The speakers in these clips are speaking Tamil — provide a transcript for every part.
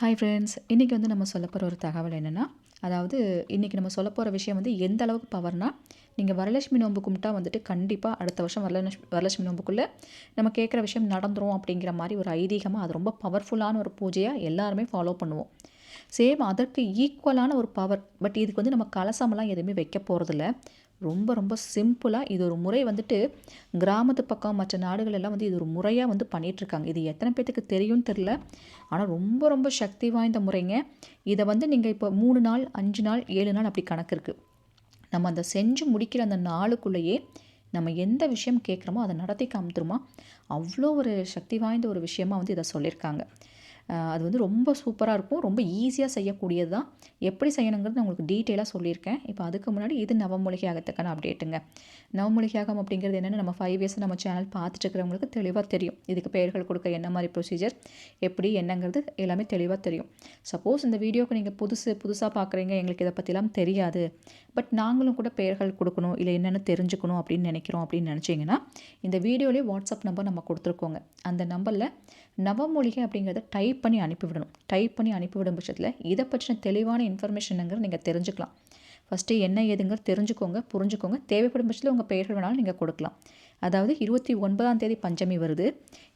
ஹாய் ஃப்ரெண்ட்ஸ் இன்றைக்கி வந்து நம்ம சொல்ல போகிற ஒரு தகவல் என்னென்னா அதாவது இன்றைக்கி நம்ம சொல்ல போகிற விஷயம் வந்து எந்த அளவுக்கு பவர்னால் நீங்கள் வரலட்சுமி நோன்பு கும்பிட்டா வந்துட்டு கண்டிப்பாக அடுத்த வருஷம் வரலட்சுமி வரலட்சுமி நோம்புக்குள்ளே நம்ம கேட்குற விஷயம் நடந்துரும் அப்படிங்கிற மாதிரி ஒரு ஐதீகமாக அது ரொம்ப பவர்ஃபுல்லான ஒரு பூஜையாக எல்லாருமே ஃபாலோ பண்ணுவோம். சேம் அதற்கு ஈக்குவலான ஒரு பவர் பட் இதுக்கு வந்து நம்ம கலசமெல்லாம் எதுவுமே வைக்க போகிறதில்ல ரொம்ப ரொம்ப சிம்பிளாக இது ஒரு முறை வந்துட்டு கிராமத்து பக்கம் மற்ற நாடுகள் எல்லாம் வந்து இது ஒரு முறையாக வந்து பண்ணிகிட்ருக்காங்க இது எத்தனை பேர்த்துக்கு தெரியும்னு தெரில ஆனால் ரொம்ப ரொம்ப சக்தி வாய்ந்த முறைங்க. இதை வந்து நீங்கள் இப்போ மூணு நாள் அஞ்சு நாள் ஏழு நாள் அப்படி கணக்கு இருக்குது நம்ம அந்த செஞ்சு முடிக்கிற அந்த நாளுக்குள்ளேயே நம்ம எந்த விஷயம் கேட்குறோமோ அதை நடத்தி காமித்துருமா அவ்வளோ ஒரு சக்தி வாய்ந்த ஒரு விஷயமா வந்து இதை சொல்லியிருக்காங்க. அது வந்து ரொம்ப சூப்பராக இருக்கும். ரொம்ப ஈஸியாக செய்யக்கூடியது தான் எப்படி செய்யணுங்கிறது நான் உங்களுக்கு டீட்டெயிலாக சொல்லியிருக்கேன். இப்போ அதுக்கு முன்னாடி இது நவமூலிகையாகத்துக்கான அப்டேட்டுங்க நவமூலிகையாகம் அப்படிங்கிறது என்னென்னு நம்ம ஃபைவ் இயர்ஸ் நம்ம சேனல் பார்த்துட்டு இருக்கிறவங்களுக்கு தெளிவாக தெரியும். இதுக்கு பெயர்கள் கொடுக்க என்ன மாதிரி ப்ரொசீஜர் எப்படி என்னங்கிறது எல்லாமே தெளிவாக தெரியும். சப்போஸ் இந்த வீடியோக்கு நீங்கள் புதுசு புதுசாக பார்க்குறீங்க எங்களுக்கு இதை பற்றிலாம் தெரியாது. பட் நாங்களும் கூட பெயர்கள் கொடுக்கணும் இல்லை என்னென்னு தெரிஞ்சுக்கணும் அப்படின்னு நினைக்கிறோம் அப்படின்னு நினச்சிங்கன்னா இந்த வீடியோலேயே வாட்ஸ்அப் நம்பர் நம்ம கொடுத்துருக்கோங்க. அந்த நம்பரில் நவமொழிகை அப்படிங்கிறத டைப் பண்ணி அனுப்பிவிடணும். டைப் பண்ணி அனுப்பிவிடும் பட்சத்தில் இதை பற்றின தெளிவான இன்ஃபர்மேஷனுங்கிறது நீங்கள் தெரிஞ்சுக்கலாம். ஃபஸ்ட்டு என்ன ஏதுங்கிறது தெரிஞ்சுக்கோங்க புரிஞ்சுக்கோங்க. தேவைப்படும் பட்சத்தில் உங்கள் பெயர்கள் வேணாலும் நீங்கள் கொடுக்கலாம். அதாவது இருபத்தி ஒன்பதாம் தேதி பஞ்சமி வருது.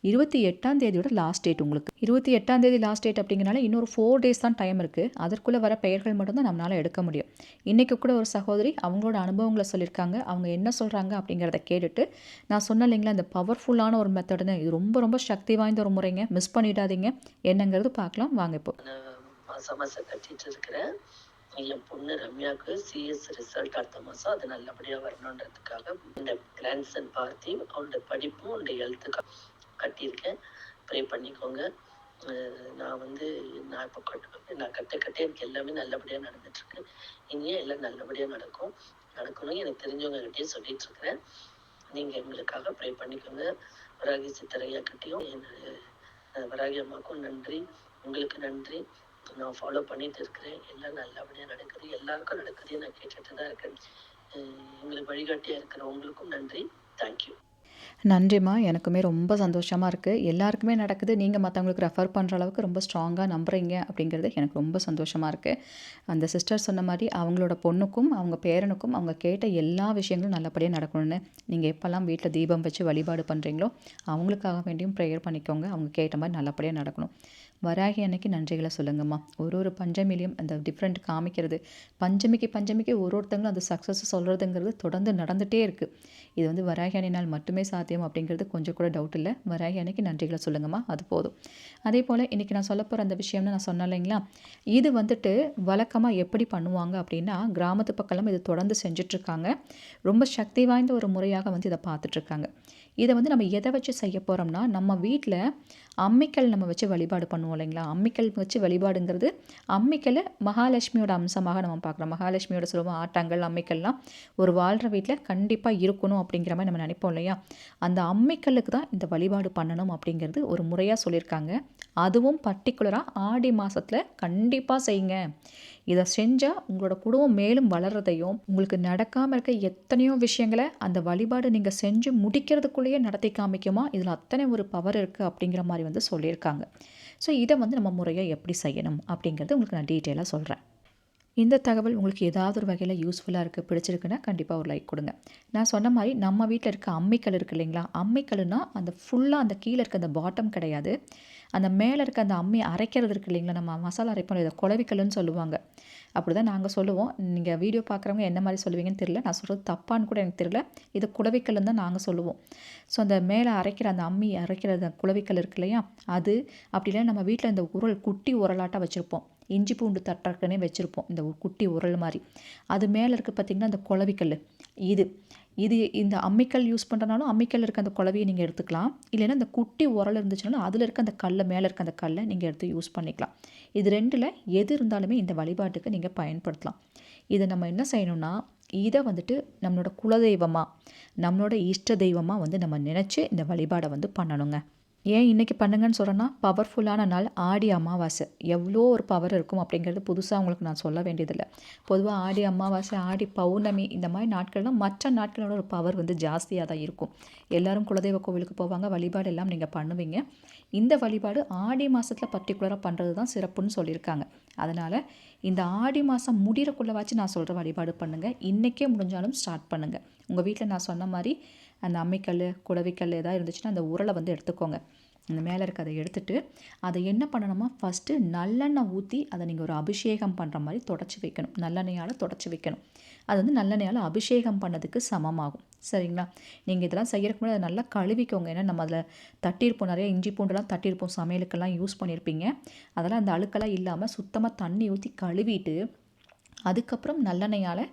இருபத்தி எட்டாம் தேதியோட லாஸ்ட் டேட் உங்களுக்கு. இருபத்தி எட்டாம் தேதி லாஸ்ட் டேட் அப்படிங்கிறனால இன்னொரு ஃபோர் டேஸ் தான் டைம் இருக்குது அதற்குள்ளே வர பெயர்கள் மட்டும்தான் நம்மளால் எடுக்க முடியும். இன்றைக்கி கூட ஒரு சகோதரி அவங்களோட அனுபவங்களை சொல்லியிருக்காங்க. அவங்க என்ன சொல்கிறாங்க அப்படிங்கிறத கேட்டுட்டு நான் சொன்ன இல்லைங்களா இந்த பவர்ஃபுல்லான ஒரு மெத்தடுன்னு இது ரொம்ப ரொம்ப சக்தி வாய்ந்த ஒரு முறைங்க. மிஸ் பண்ணிடாதீங்க. என்னங்கிறது பார்க்கலாம். வாங்க இப்போ. கட்டிட்டு இருக்கிறேன். என் பொண்ணு ரம்யாவுக்கு சிஎஸ் ரிசல்ட் அடுத்த மாதம் அது நல்லபடியாக வரணுன்றதுக்காக இந்த கிராண்ட்சன் பார்த்தி அவனோட படிப்பும் அவனுடைய ஹெல்த்துக்காக கட்டியிருக்கேன். ப்ரே பண்ணிக்கோங்க. நான் வந்து நான் இப்போ கட்டு நான் கட்ட கட்ட எனக்கு எல்லாமே நல்லபடியாக நடந்துட்டுருக்கு. இனியும் எல்லாம் நல்லபடியாக நடக்கும். நடக்கணும் எனக்கு தெரிஞ்சவங்க கிட்டேயும் சொல்லிட்டு இருக்கிறேன் நீங்கள் எங்களுக்காக ப்ரே பண்ணிக்கோங்க. வராகி சித்தரையா கிட்டேயும் என்னுடைய வராகி அம்மாவுக்கும் நன்றி. உங்களுக்கு நன்றி. நான் ஃபாலோ பண்ணிட்டு இருக்கிறேன். எல்லாம் நல்லபடியாக நடக்குது. எல்லாருக்கும் நடக்குது நான் கேட்டுட்டு தான் இருக்கேன். எங்களுக்கு வழிகாட்டியாக இருக்கிற உங்களுக்கும் நன்றி. தேங்க்யூ நன்றிம்மா. எனக்குமே ரொம்ப சந்தோஷமாக இருக்குது எல்லாருக்குமே நடக்குது. நீங்கள் மற்றவங்களுக்கு ரெஃபர் பண்ணுற அளவுக்கு ரொம்ப ஸ்ட்ராங்காக நம்புறீங்க அப்படிங்கிறது எனக்கு ரொம்ப சந்தோஷமாக இருக்குது அந்த சிஸ்டர் சொன்ன மாதிரி அவங்களோட பொண்ணுக்கும் அவங்க பேரனுக்கும் அவங்க கேட்ட எல்லா விஷயங்களும் நல்லபடியாக நடக்கணும்னு நீங்கள் எப்போல்லாம் வீட்டில் தீபம் வச்சு வழிபாடு பண்ணுறீங்களோ அவங்களுக்காக வேண்டியும் ப்ரேயர் பண்ணிக்கோங்க. அவங்க கேட்ட மாதிரி நல்லபடியாக நடக்கணும். வராகி அன்னைக்கு நன்றிகளை சொல்லுங்கம்மா. ஒரு ஒரு பஞ்சமிலையும் அந்த டிஃப்ரெண்ட் காமிக்கிறது. பஞ்சமிக்கு பஞ்சமிக்கு ஒரு ஒருத்தங்களும் அந்த சக்ஸஸ் சொல்கிறதுங்கிறது தொடர்ந்து நடந்துகிட்டே இருக்குது இது வந்து வராகி அணினால் மட்டுமே சாத்தியம் அப்படிங்கிறது கொஞ்சம் கூட டவுட் இல்லை. வராகி அன்னைக்கு நன்றிகளை சொல்லுங்கம்மா. அது போதும். அதே போல் இன்றைக்கி நான் சொல்ல போகிற அந்த விஷயம்னு நான் சொன்னேன் இல்லைங்களா? இது வந்துட்டு வழக்கமாக எப்படி பண்ணுவாங்க அப்படின்னா கிராமத்து பக்கம்லாம் இது தொடர்ந்து செஞ்சிட்ருக்காங்க. ரொம்ப சக்தி வாய்ந்த ஒரு முறையாக வந்து இதை பார்த்துட்ருக்காங்க. இதை வந்து நம்ம எதை வச்சு செய்ய போகிறோம்னா நம்ம வீட்டில் அம்மிக்கல் நம்ம வச்சு வழிபாடு பண்ணுவோம் இல்லைங்களா? அம்மிக்கல் வச்சு வழிபாடுங்கிறது அம்மிக்கலை மகாலட்சுமியோட அம்சமாக நம்ம பார்க்குறோம். மகாலட்சுமியோட சொல்லுவோம் ஆட்டாங்கல் அம்மிக்கல்லாம் ஒரு வாழ்கிற வீட்டில் கண்டிப்பாக இருக்கணும் அப்படிங்கிற மாதிரி நம்ம நினைப்போம் இல்லையா? அந்த அம்மிக்கல்லுக்கு தான் இந்த வழிபாடு பண்ணணும் அப்படிங்கிறது ஒரு முறையாக சொல்லியிருக்காங்க. அதுவும் பர்டிகுலராக ஆடி மாதத்தில் கண்டிப்பாக செய்யுங்க. இதை செஞ்சால் உங்களோட குடும்பம் மேலும் வளர்கிறதையும் உங்களுக்கு நடக்காமல் இருக்க எத்தனையோ விஷயங்களை அந்த வழிபாடு நீங்கள் செஞ்சு முடிக்கிறதுக்குள்ளேயே நடத்தி காமிக்குமா? இதில் அத்தனை ஒரு பவர் இருக்குது அப்படிங்கிற மாதிரி வந்து சொல்லியிருக்காங்க. ஸோ இதை வந்து நம்ம முறையாக எப்படி செய்யணும் அப்படிங்கிறது உங்களுக்கு நான் டீட்டெயிலாக சொல்கிறேன் இந்த தகவல் உங்களுக்கு ஏதாவது ஒரு வகையில் யூஸ்ஃபுல்லாக இருக்குது பிடிச்சிருக்குன்னா கண்டிப்பாக ஒரு லைக் கொடுங்க. நான் சொன்ன மாதிரி நம்ம வீட்டில் இருக்க அம்மிக்கல் இருக்குது இல்லைங்களா? அம்மிக்கல்னா அந்த ஃபுல்லாக அந்த கீழே இருக்க அந்த பாட்டம் கிடையாது. அந்த மேலே இருக்க அந்த அம்மி அரைக்கிறது இருக்குது இல்லைங்களா? நம்ம மசாலா அரைப்போம் இதை குழவிக்கல்லுன்னு சொல்லுவாங்க. அப்படி தான் நாங்கள் சொல்லுவோம். நீங்கள் வீடியோ பார்க்குறவங்க என்ன மாதிரி சொல்லுவீங்கன்னு தெரியல. நான் சொல்கிறது தப்பான்னு கூட எனக்கு தெரியல. இது குழவிக்கல்லுன்னு தான் நாங்கள் சொல்லுவோம். ஸோ அந்த மேலே அரைக்கிற அந்த அம்மி அரைக்கிற அந்த குழவிக்கல் இருக்கு இல்லையா? அது அப்படி இல்லை நம்ம வீட்டில் இந்த உரல் குட்டி உரலாட்டாக வச்சுருப்போம். இஞ்சி பூண்டு தட்டக்கனே வச்சுருப்போம். இந்த குட்டி உரல் மாதிரி. அது மேலே இருக்குது பார்த்திங்கன்னா அந்த குழவிக்கல் இது. இது இந்த அம்மிக்கல் யூஸ் பண்ணுறனாலும் அம்மிக்கல் இருக்க அந்த குழவையை நீங்கள் எடுத்துக்கலாம். இல்லைன்னா அந்த குட்டி உரல் இருந்துச்சுனாலும் அதில் இருக்க அந்த கல்லை மேலே இருக்க அந்த கல்லை நீங்கள் எடுத்து யூஸ் பண்ணிக்கலாம். இது ரெண்டில் எது இருந்தாலுமே இந்த வழிபாட்டுக்கு நீங்கள் பயன்படுத்தலாம். இதை நம்ம என்ன செய்யணும்னா இதை வந்துட்டு நம்மளோட குலதெய்வமாக நம்மளோட இஷ்ட தெய்வமாக வந்து நம்ம நினச்சி இந்த வழிபாடை வந்து பண்ணணுங்க. ஏன் இன்றைக்கி பண்ணுங்கன்னு சொல்கிறேன்னா பவர்ஃபுல்லான நாள் ஆடி அமாவாசை. எவ்வளோ ஒரு பவர் இருக்கும் அப்படிங்கிறது புதுசாக உங்களுக்கு நான் சொல்ல வேண்டியதில்லை. பொதுவாக ஆடி அமாவாசை ஆடி பௌர்ணமி இந்த மாதிரி நாட்கள்லாம் மற்ற நாட்களோட ஒரு பவர் வந்து ஜாஸ்தியாக தான் இருக்கும். எல்லோரும் குலதெய்வ கோவிலுக்கு போவாங்க வழிபாடு எல்லாம் நீங்கள் பண்ணுவீங்க. இந்த வழிபாடு ஆடி மாதத்தில் பர்டிகுலராக பண்ணுறது தான் சிறப்புன்னு சொல்லியிருக்காங்க. அதனால் இந்த ஆடி மாதம் முடிகிறக்குள்ளவாச்சும் நான் சொல்கிற வழிபாடு பண்ணுங்கள் இன்றைக்கே முடிஞ்சாலும் ஸ்டார்ட் பண்ணுங்கள் உங்கள் வீட்டில் நான் சொன்ன மாதிரி அந்த அம்மிக்கல் குடவிக்கல் எதாவது இருந்துச்சுன்னா அந்த உரலை வந்து எடுத்துக்கோங்க. அந்த மேலே இருக்க அதை எடுத்துட்டு அதை என்ன பண்ணணுமா ஃபஸ்ட்டு நல்லெண்ணெய் ஊற்றி அதை நீங்கள் ஒரு அபிஷேகம் பண்ணுற மாதிரி தொடச்சி வைக்கணும். நல்லெண்ணெயால் தொடச்சி வைக்கணும். அது வந்து நல்லெண்ணெயால் அபிஷேகம் பண்ணதுக்கு சமமாகும். சரிங்களா? நீங்கள் இதெல்லாம் செய்யறதுக்கு முன்னாடி அதை நல்லா கழுவிக்கோங்க. ஏன்னா நம்ம அதில் தட்டியிருப்போம் நிறைய இஞ்சி பூண்டுலாம் தட்டியிருப்போம் சமையலுக்கெல்லாம் யூஸ் பண்ணியிருப்பீங்க. அதெல்லாம் அந்த அழுக்கெல்லாம் இல்லாமல் சுத்தமாக தண்ணி ஊற்றி கழுவிட்டு அதுக்கப்புறம் நல்லெண்ணெயால்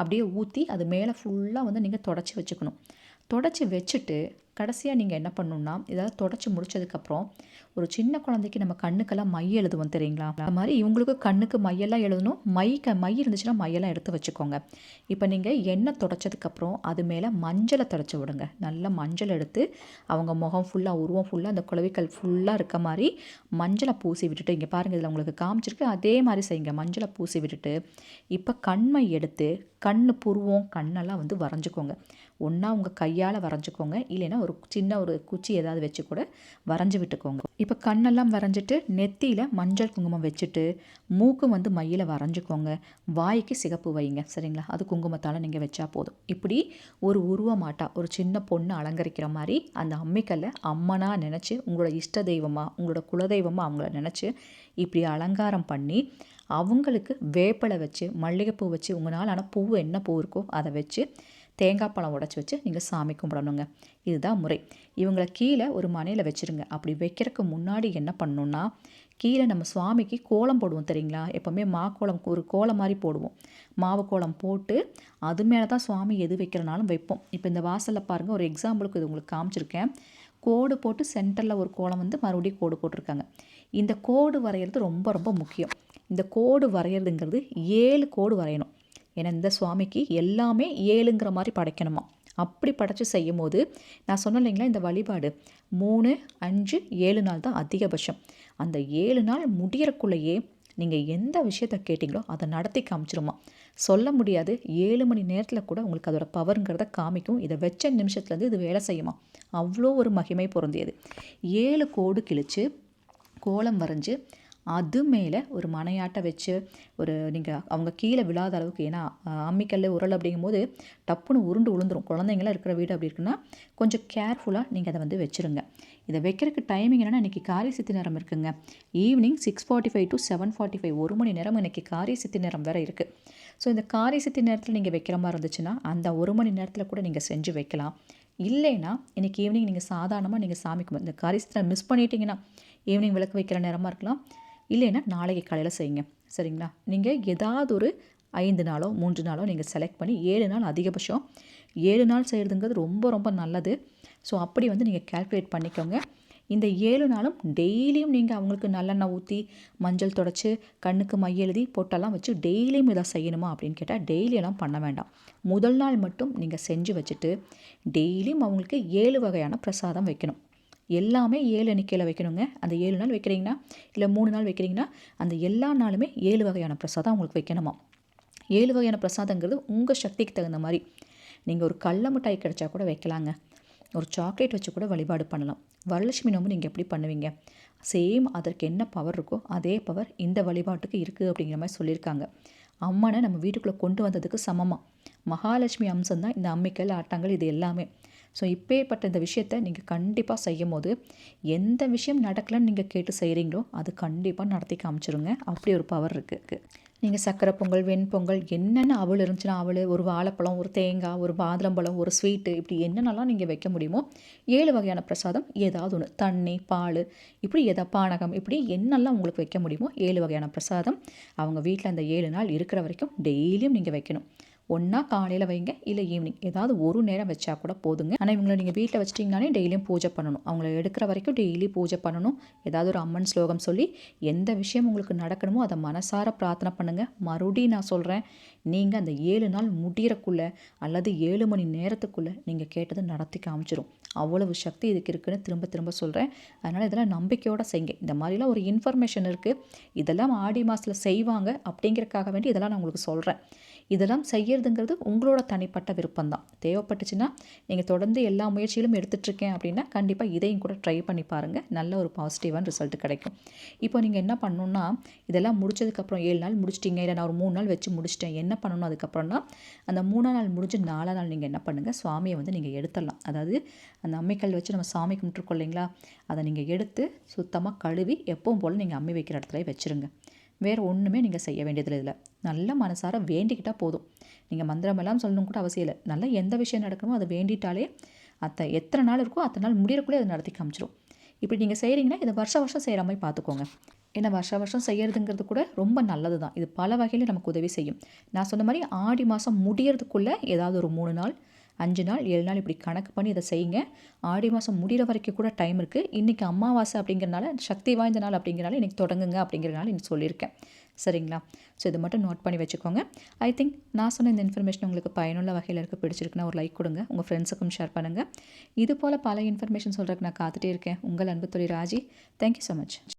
அப்படியே ஊற்றி அது மேலே ஃபுல்லாக வந்து நீங்கள் தொடச்சி வச்சுக்கணும். தொடச்சி வச்சுட்டு கடைசியாக நீங்கள் என்ன பண்ணணும்னா ஏதாவது தொடச்சி முடிச்சதுக்கப்புறம் ஒரு சின்ன குழந்தைக்கு நம்ம கண்ணுக்கெல்லாம் மை எழுதுவோம் தெரியுங்களா? அந்த மாதிரி இவங்களுக்கு கண்ணுக்கு மையெல்லாம் எழுதணும். மை க மை இருந்துச்சுன்னா மையெல்லாம் எடுத்து வச்சுக்கோங்க. இப்போ நீங்கள் எண்ணெய் தொடச்சதுக்கப்புறம் அது மேலே மஞ்சளை தொடச்சி விடுங்க. நல்லா மஞ்சள் எடுத்து அவங்க முகம் ஃபுல்லாக உருவம் ஃபுல்லாக அந்த குழவிக்கல் ஃபுல்லாக இருக்க மாதிரி மஞ்சளை பூசி விட்டுட்டு இங்கே பாருங்கள் இதில் உங்களுக்கு காமிச்சிருக்கு. அதே மாதிரி செய்யுங்க. மஞ்சளை பூசி விட்டுட்டு இப்போ கண்மை எடுத்து கண் புருவம் கண்ணெல்லாம் வந்து வரைஞ்சிக்கோங்க. ஒன்றா உங்கள் கையால் வரைஞ்சிக்கோங்க. இல்லைன்னா ஒரு சின்ன ஒரு குச்சி ஏதாவது வச்சு கூட வரைஞ்சி விட்டுக்கோங்க. இப்போ கண்ணெல்லாம் வரைஞ்சிட்டு நெத்தியில் மஞ்சள் குங்குமம் வச்சுட்டு மூக்கு வந்து மையில் வரைஞ்சிக்கோங்க. வாய்க்கு சிகப்பு வைங்க. சரிங்களா? அது குங்குமத்தால் நீங்கள் வச்சா போதும். இப்படி ஒரு உருவமாட்டா ஒரு சின்ன பொண்ணு அலங்கரிக்கிற மாதிரி அந்த அம்மிக்கல்லை அம்மனாக நினச்சி உங்களோட இஷ்ட தெய்வமாக உங்களோட குலதெய்வமாக அவங்கள நினச்சி இப்படி அலங்காரம் பண்ணி அவங்களுக்கு வேப்பலை வச்சு மல்லிகைப்பூ வச்சு உங்களால் ஆனால் பூ என்ன பூ இருக்கோ அதை வச்சு தேங்காய் பழம் உடச்சி வச்சு நீங்கள் சாமி கும்பிடணுங்க. இதுதான் முறை. இவங்களை கீழே ஒரு மனையில் வச்சுருங்க. அப்படி வைக்கிறதுக்கு முன்னாடி என்ன பண்ணணுன்னா கீழே நம்ம சுவாமிக்கு கோலம் போடுவோம் தெரியுங்களா? எப்போவுமே மா கோலம் ஒரு கோலம் மாதிரி போடுவோம். மாவு கோலம் போட்டு அது மேலே தான் சுவாமி எது வைக்கிறனாலும் வைப்போம். இப்போ இந்த வாசலில் பாருங்கள் ஒரு எக்ஸாம்பிளுக்கு இது உங்களுக்கு காமிச்சிருக்கேன். கோடு போட்டு சென்டரில் ஒரு கோலம் வந்து மறுபடியும் கோடு போட்டிருக்காங்க. இந்த கோடு வரைகிறது ரொம்ப ரொம்ப முக்கியம். இந்த கோடு வரைகிறதுங்கிறது ஏழு கோடு வரையணும். ஏன்னா இந்த சுவாமிக்கு எல்லாமே ஏழுங்கிற மாதிரி படைக்கணுமா? அப்படி படைச்சி செய்யும் போது நான் சொன்னேன் இல்லைங்களா இந்த வழிபாடு மூணு அஞ்சு ஏழு நாள் தான் அதிகபட்சம். அந்த ஏழு நாள் முடியறக்குள்ளேயே நீங்கள் எந்த விஷயத்த கேட்டிங்களோ அதை நடத்தி காமிச்சிருமா? சொல்ல முடியாது. ஏழு மணி நேரத்தில் கூட உங்களுக்கு அதோட பவருங்கிறத காமிக்கும். இதை வச்ச நிமிஷத்துலேருந்து இது வேலை செய்யுமா? அவ்வளோ ஒரு மகிமை பொருந்தியது. ஏழு கோடு கிழித்து கோலம் வரைஞ்சி அது மேலே ஒரு மனையாட்டை வச்சு ஒரு நீங்கள் அவங்க கீழே விழாத அளவுக்கு ஏன்னா அம்மிக்கல்ல உரல் அப்படிங்கும்போது டப்புன்னு உருண்டு விழுந்துரும் குழந்தைங்களாம் இருக்கிற வீடு அப்படி இருக்குன்னா கொஞ்சம் கேர்ஃபுல்லாக நீங்கள் அதை வந்து வச்சுருங்க. இதை வைக்கிறதுக்கு டைமிங் என்னென்னா இன்றைக்கி காரிய சித்தி நேரம் இருக்குங்க. Evening six forty five to seven forty five ஒரு மணி நேரம் இன்றைக்கி காரிய சித்தி நேரம் வேறு இருக்குது ஸோ இந்த காரிய சித்தி நேரத்தில் நீங்கள் வைக்கிற மாதிரி இருந்துச்சுன்னா அந்த ஒரு மணி நேரத்தில் கூட நீங்கள் செஞ்சு வைக்கலாம். இல்லைன்னா இன்றைக்கி ஈவினிங் நீங்கள் சாதாரணமாக நீங்கள் சாமி இந்த காரியத்தை மிஸ் பண்ணிட்டீங்கன்னா ஈவினிங் விளக்கு வைக்கிற நேரமாக இருக்கலாம். இல்லைன்னா நாளைக்கு காலையில் செய்யுங்க. சரிங்களா? நீங்கள் ஏதாவது ஒரு ஐந்து நாளோ மூன்று நாளோ நீங்கள் செலக்ட் பண்ணி ஏழு நாள் அதிகபட்சம் ஏழு நாள் செய்கிறதுங்கிறது ரொம்ப ரொம்ப நல்லது. ஸோ அப்படி வந்து நீங்கள் கேல்குலேட் பண்ணிக்கோங்க. இந்த ஏழு நாளும் டெய்லியும் நீங்கள் அவங்களுக்கு நல்லெண்ணெய் ஊற்றி மஞ்சள் தொடச்சி கண்ணுக்கு மை எழுதி பொட்டெல்லாம் வச்சு டெய்லியும் இதை செய்யணுமா அப்படின்னு கேட்டால் டெய்லியெல்லாம் பண்ண வேண்டாம். முதல் நாள் மட்டும் நீங்கள் செஞ்சு வச்சுட்டு டெய்லியும் அவங்களுக்கு ஏழு வகையான பிரசாதம் வைக்கணும். எல்லாமே ஏழு எண்ணிக்கையில் வைக்கணுங்க. அந்த ஏழு நாள் வைக்கிறீங்கன்னா இல்லை மூணு நாள் வைக்கிறீங்கன்னா அந்த எல்லா நாளுமே ஏழு வகையான பிரசாதம் உங்களுக்கு வைக்கணுமா? ஏழு வகையான பிரசாதங்கிறது உங்கள் சக்திக்கு தகுந்த மாதிரி. நீங்கள் ஒரு கடல மிட்டாய் கிடைச்சா கூட வைக்கலாங்க. ஒரு சாக்லேட் வச்சு கூட வழிபாடு பண்ணலாம். வரலட்சுமி நோம்பு நீங்கள் எப்படி பண்ணுவீங்க? சேம் அதற்கு என்ன பவர் இருக்கோ அதே பவர் இந்த வழிபாட்டுக்கு இருக்குது அப்படிங்கிற மாதிரி சொல்லியிருக்காங்க. அம்மனை நம்ம வீட்டுக்குள்ளே கொண்டு வந்ததுக்கு சமமாக மகாலட்சுமி அம்சம் தான் இந்த அம்மிக்கல் ஆட்டாங்கல் இது எல்லாமே. ஸோ இப்பேற்பட்ட இந்த விஷயத்த நீங்கள் கண்டிப்பாக செய்யும் போது எந்த விஷயம் நடக்கலைன்னு நீங்கள் கேட்டு செய்கிறீங்களோ அது கண்டிப்பாக நடத்தி காமிச்சிருங்க. அப்படி ஒரு பவர் இருக்குது நீங்கள் சக்கரை பொங்கல் வெண்பொங்கல் என்னென்ன அவள் இருந்துச்சுன்னா அவள் ஒரு வாழைப்பழம் ஒரு தேங்காய் ஒரு மாதுளம்பழம் ஒரு ஸ்வீட்டு இப்படி என்னென்னலாம் நீங்கள் வைக்க முடியுமோ ஏழு வகையான பிரசாதம் ஏதாவது ஒன்று தண்ணி பால் இப்படி எதா பானகம் இப்படி என்னெல்லாம் உங்களுக்கு வைக்க முடியுமோ ஏழு வகையான பிரசாதம் அவங்க வீட்டில் அந்த ஏழு நாள் இருக்கிற வரைக்கும் டெய்லியும் நீங்கள் வைக்கணும். ஒன்றா காலையில் வைங்க இல்லை ஈவினிங் ஏதாவது ஒரு நேரம் வச்சா கூட போதுங்க. ஆனால் இவங்களை நீங்கள் வீட்டில் வச்சிட்டிங்கனாலே டெய்லியும் பூஜை பண்ணணும். அவங்கள எடுக்கிற வரைக்கும் டெய்லி பூஜை பண்ணணும். ஏதாவது ஒரு அம்மன் ஸ்லோகம் சொல்லி எந்த விஷயம் உங்களுக்கு நடக்கணுமோ அதை மனசார பிரார்த்தனை பண்ணுங்கள் மறுபடியும் நான் சொல்கிறேன் நீங்கள் அந்த ஏழு நாள் முடிகிறக்குள்ளே அல்லது ஏழு மணி நேரத்துக்குள்ளே நீங்கள் கேட்டதை நடத்தி காமிச்சிடும் அவ்வளவு சக்தி இதுக்கு இருக்குன்னு திரும்ப திரும்ப சொல்கிறேன் அதனால் இதெல்லாம் நம்பிக்கையோடு செய்யுங்க. இந்த மாதிரிலாம் ஒரு இன்ஃபர்மேஷன் இருக்குது இதெல்லாம் ஆடி மாதத்தில் செய்வாங்க அப்படிங்கிறதுக்காக வேண்டி இதெல்லாம் நான் உங்களுக்கு சொல்கிறேன் இதெல்லாம் செய்யறதுங்கிறது உங்களோட தனிப்பட்ட விருப்பம் தான் தேவைப்பட்டுச்சுன்னா நீங்கள் தொடர்ந்து எல்லா முயற்சியிலும் எடுத்துட்ருக்கேன் அப்படின்னா கண்டிப்பாக இதையும் கூட ட்ரை பண்ணி பாருங்கள் நல்ல ஒரு பாசிட்டிவான ரிசல்ட் கிடைக்கும். இப்போ நீங்கள் என்ன பண்ணணுன்னா இதெல்லாம் முடிச்சதுக்கப்புறம் ஏழு நாள் முடிச்சிட்டிங்க. இல்லை நான் ஒரு மூணு நாள் வச்சு முடிச்சிட்டேன். என்ன என்ன பண்ணணும் அதுக்கப்புறம்னா அந்த மூணாம் நாள் முடிஞ்சு நாலாம் நாள் நீங்கள் என்ன பண்ணுங்கள் சுவாமியை வந்து நீங்கள் எடுத்துடலாம். அதாவது அந்த அம்மிக்கல் வச்சு நம்ம சாமி கும்பிட்டுருக்கோம் இல்லைங்களா அதை நீங்கள் எடுத்து சுத்தமாக கழுவி எப்பவும் போல் நீங்கள் அம்மி வைக்கிற இடத்துல வச்சுருங்க. வேறு ஒன்றுமே நீங்கள் செய்ய வேண்டியதில்லை இதில். நல்ல மனசார வேண்டிக்கிட்டால் போதும். நீங்கள் மந்திரமெல்லாம் சொல்லணும் கூட அவசியம் இல்லை. நல்லா எந்த விஷயம் நடக்கணுமோ அதை வேண்டிட்டாலே அத்தை எத்தனை நாள் இருக்கோ அத்தனை நாள் முடியறக்குள்ளே அதை நடத்தி காமிச்சிடும் இப்படி நீங்கள் செய்கிறீங்கன்னா இதை வருஷம் வருஷம் செய்கிற மாதிரி பார்த்துக்கோங்க. ஏன்னா வருஷ வருஷம் செய்கிறதுங்கிறது கூட ரொம்ப நல்லது தான் இது பல வகையில் நமக்கு உதவி செய்யும். நான் சொன்ன மாதிரி ஆடி மாதம் முடியறதுக்குள்ளே ஏதாவது ஒரு மூணு நாள் அஞ்சு நாள் ஏழு நாள் இப்படி கணக்கு பண்ணி இதை செய்யுங்க. ஆடி மாதம் முடிகிற வரைக்கும் கூட டைம் இருக்குது இன்றைக்கி அமாவாசை அப்படிங்கிறனால சக்தி வாய்ந்த நாள் அப்படிங்கிறனால இன்றைக்கி தொடங்குங்க அப்படிங்கிறனால இன்னைக்கு சொல்லியிருக்கேன். சரிங்களா? ஸோ இதை மட்டும் நோட் பண்ணி வச்சுக்கோங்க. ஐ திங்க் நான் சொன்ன இந்த இன்ஃபர்மேஷன் உங்களுக்கு பயனுள்ள வகையில் இருக்க பிடிச்சிருக்குன்னா ஒரு லைக் கொடுங்க. உங்கள் ஃப்ரெண்ட்ஸுக்கும் ஷேர் பண்ணுங்கள் இது போல் பல இன்ஃபர்மேஷன் சொல்கிறதுக்கு நான் காத்துட்டே இருக்கேன். உங்கள் அன்பு தொழில் ராஜி. Thank you so much